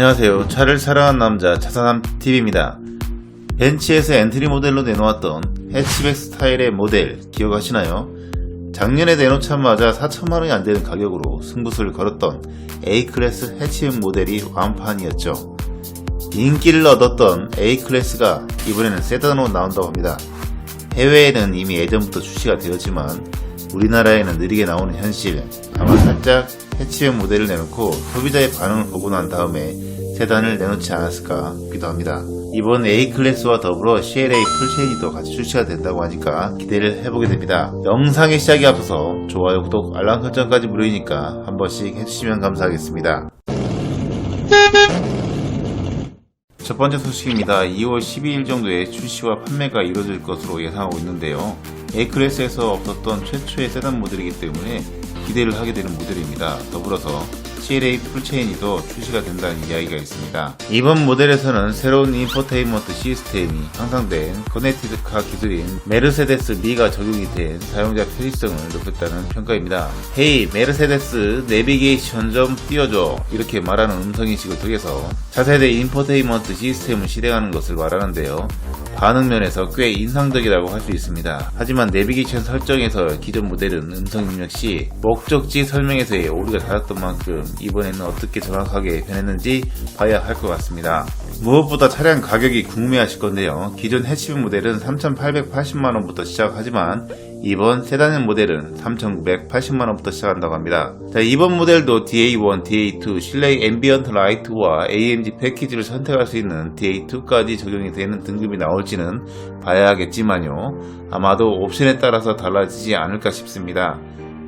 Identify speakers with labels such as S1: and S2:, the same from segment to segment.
S1: 안녕하세요. 차를 사랑한 남자 차사남 TV입니다. 벤츠에서 엔트리 모델로 내놓았던 해치백 스타일의 모델 기억하시나요? 작년에 내놓자마자 4천만원이 안 되는 가격으로 승부수를 걸었던 A클래스 해치백 모델이 완판이었죠. 인기를 얻었던 A클래스가 이번에는 세단으로 나온다고 합니다. 해외에는 이미 예전부터 출시가 되었지만 우리나라에는 느리게 나오는 현실 아마 살짝 해치백 모델을 내놓고 소비자의 반응을 보고 난 다음에 세단을 내놓지 않았을까 싶기도 합니다. 이번 A클래스와 더불어 CLA 풀체인이도 같이 출시가 된다고 하니까 기대를 해보게 됩니다. 영상의 시작에 앞서서 좋아요, 구독, 알람 설정까지 무료이니까 한 번씩 해주시면 감사하겠습니다. 첫 번째 소식입니다. 2월 12일 정도에 출시와 판매가 이루어질 것으로 예상하고 있는데요. A클래스에서 없었던 최초의 세단 모델이기 때문에 기대를 하게 되는 모델입니다. 더불어서 CLA 풀체인이도 출시가 된다는 이야기가 있습니다. 이번 모델에서는 새로운 인포테인먼트 시스템이 향상된 커넥티드카 기술인 메르세데스 미가 적용이 된 사용자 편의성을 높였다는 평가입니다. 헤이 메르세데스 내비게이션 좀 띄워줘 이렇게 말하는 음성인식을 통해서 차세대 인포테인먼트 시스템을 실행하는 것을 말하는데요. 반응 면에서 꽤 인상적이라고 할 수 있습니다. 하지만 내비게이션 설정에서 기존 모델은 음성 입력 시 목적지 설명에서의 오류가 잦았던 만큼 이번에는 어떻게 정확하게 변했는지 봐야 할 것 같습니다. 무엇보다 차량 가격이 궁금해하실 건데요. 기존 해치백 모델은 3,880만원부터 시작하지만 이번 세단 모델은 3,980만원부터 시작한다고 합니다. 자, 이번 모델도 DA1, DA2, 실내 앰비언트 라이트와 AMG 패키지를 선택할 수 있는 DA2까지 적용이 되는 등급이 나올지는 봐야겠지만요. 아마도 옵션에 따라서 달라지지 않을까 싶습니다.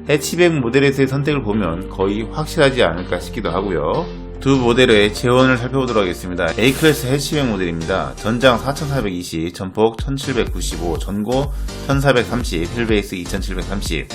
S1: 해치백 모델에서의 선택을 보면 거의 확실하지 않을까 싶기도 하고요. 두 모델의 재원을 살펴보도록 하겠습니다. A클래스 해치백 모델입니다. 전장 4420, 전폭 1795, 전고 1430, 휠베이스 2730.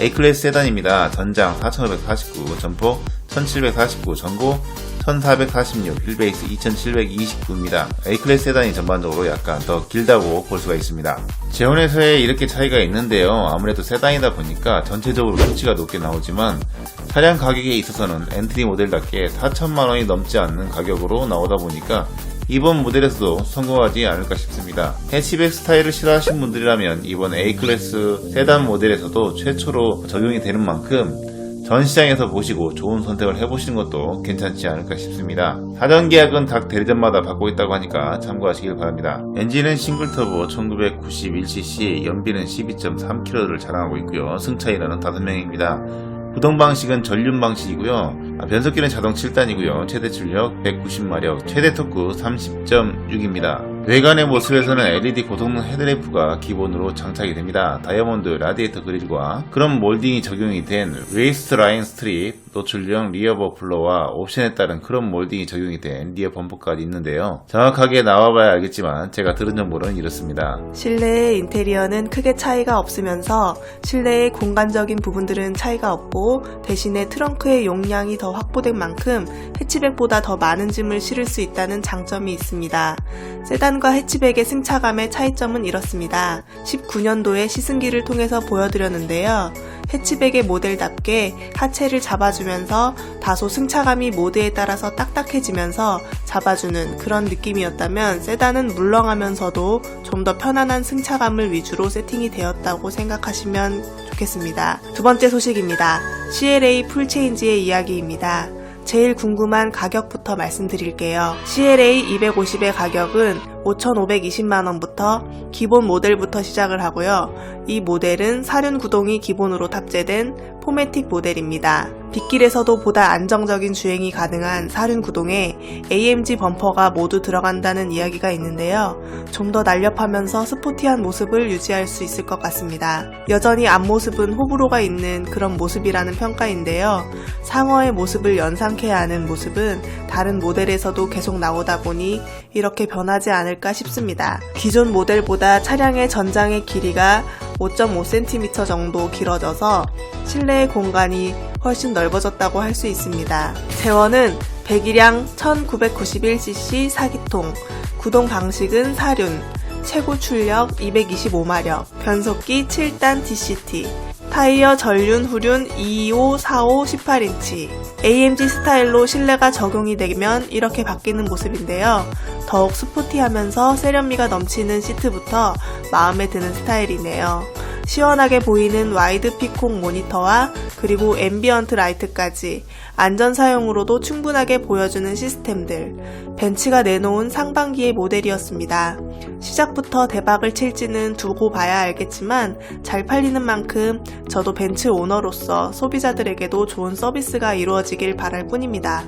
S1: A클래스 세단입니다. 전장 4549, 전폭 1749, 전고 1446, 휠베이스 2729입니다. A클래스 세단이 전반적으로 약간 더 길다고 볼 수가 있습니다. 재원에서의 이렇게 차이가 있는데요. 아무래도 세단이다 보니까 전체적으로 수치가 높게 나오지만 차량 가격에 있어서는 엔트리 모델답게 4천만원이 넘지 않는 가격으로 나오다 보니까 이번 모델에서도 성공하지 않을까 싶습니다. 해치백 스타일을 싫어하시는 분들이라면 이번 A클래스 세단 모델에서도 최초로 적용이 되는 만큼 전 시장에서 보시고 좋은 선택을 해보시는 것도 괜찮지 않을까 싶습니다. 사전 계약은 각 대리점마다 받고 있다고 하니까 참고하시길 바랍니다. 엔진은 싱글터보 1991cc, 연비는 12.3km를 자랑하고 있고요. 승차 인원은 5명입니다. 구동 방식은 전륜 방식이고요. 아, 변속기는 자동 7단이고요. 최대 출력 190마력, 최대 토크 30.6입니다. 외관의 모습에서는 LED 고성능 헤드램프가 기본으로 장착이 됩니다. 다이아몬드 라디에이터 그릴과 그런 몰딩이 적용이 된 웨이스트 라인 스트립, 노출형 리어 버플러와 옵션에 따른 크롬 몰딩이 적용이 된 리어 범퍼까지 있는데요. 정확하게 나와봐야 알겠지만 제가 들은 정보는 이렇습니다.
S2: 실내의 인테리어는 크게 차이가 없으면서 실내의 공간적인 부분들은 차이가 없고 대신에 트렁크의 용량이 더 확보된 만큼 해치백보다 더 많은 짐을 실을 수 있다는 장점이 있습니다. 세단 과 해치백의 승차감의 차이점은 이렇습니다. 19년도에 시승기를 통해서 보여드렸는데요. 해치백의 모델답게 하체를 잡아주면서 다소 승차감이 모드에 따라서 딱딱해지면서 잡아주는 그런 느낌이었다면 세단은 물렁하면서도 좀 더 편안한 승차감을 위주로 세팅이 되었다고 생각하시면 좋겠습니다. 두 번째 소식입니다. CLA 풀체인지의 이야기입니다. 제일 궁금한 가격부터 말씀드릴게요. CLA 250의 가격은 5,520만원부터 기본 모델부터 시작을 하고요. 이 모델은 사륜 구동이 기본으로 탑재된 포매틱 모델입니다. 빗길에서도 보다 안정적인 주행이 가능한 사륜 구동에 AMG 범퍼가 모두 들어간다는 이야기가 있는데요. 좀 더 날렵하면서 스포티한 모습을 유지할 수 있을 것 같습니다. 여전히 앞모습은 호불호가 있는 그런 모습이라는 평가인데요. 상어의 모습을 연상케 하는 모습은 다른 모델에서도 계속 나오다 보니 이렇게 변하지 않을 까 싶습니다. 기존 모델보다 차량의 전장의 길이가 5.5cm 정도 길어져서 실내의 공간이 훨씬 넓어졌다고 할 수 있습니다. 재원은 배기량 1991cc 4기통, 구동 방식은 사륜, 최고 출력 225마력, 변속기 7단 DCT, 타이어 전륜, 후륜 225, 45, 18인치. AMG 스타일로 실내가 적용이 되면 이렇게 바뀌는 모습인데요. 더욱 스포티하면서 세련미가 넘치는 시트부터 마음에 드는 스타일이네요. 시원하게 보이는 와이드 피콕 모니터와 그리고 앰비언트 라이트까지 안전 사용으로도 충분하게 보여주는 시스템들. 벤츠가 내놓은 상반기의 모델이었습니다. 시작부터 대박을 칠지는 두고 봐야 알겠지만 잘 팔리는 만큼 저도 벤츠 오너로서 소비자들에게도 좋은 서비스가 이루어지길 바랄 뿐입니다.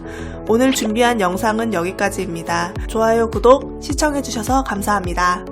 S2: 오늘 준비한 영상은 여기까지입니다. 좋아요, 구독, 시청해주셔서 감사합니다.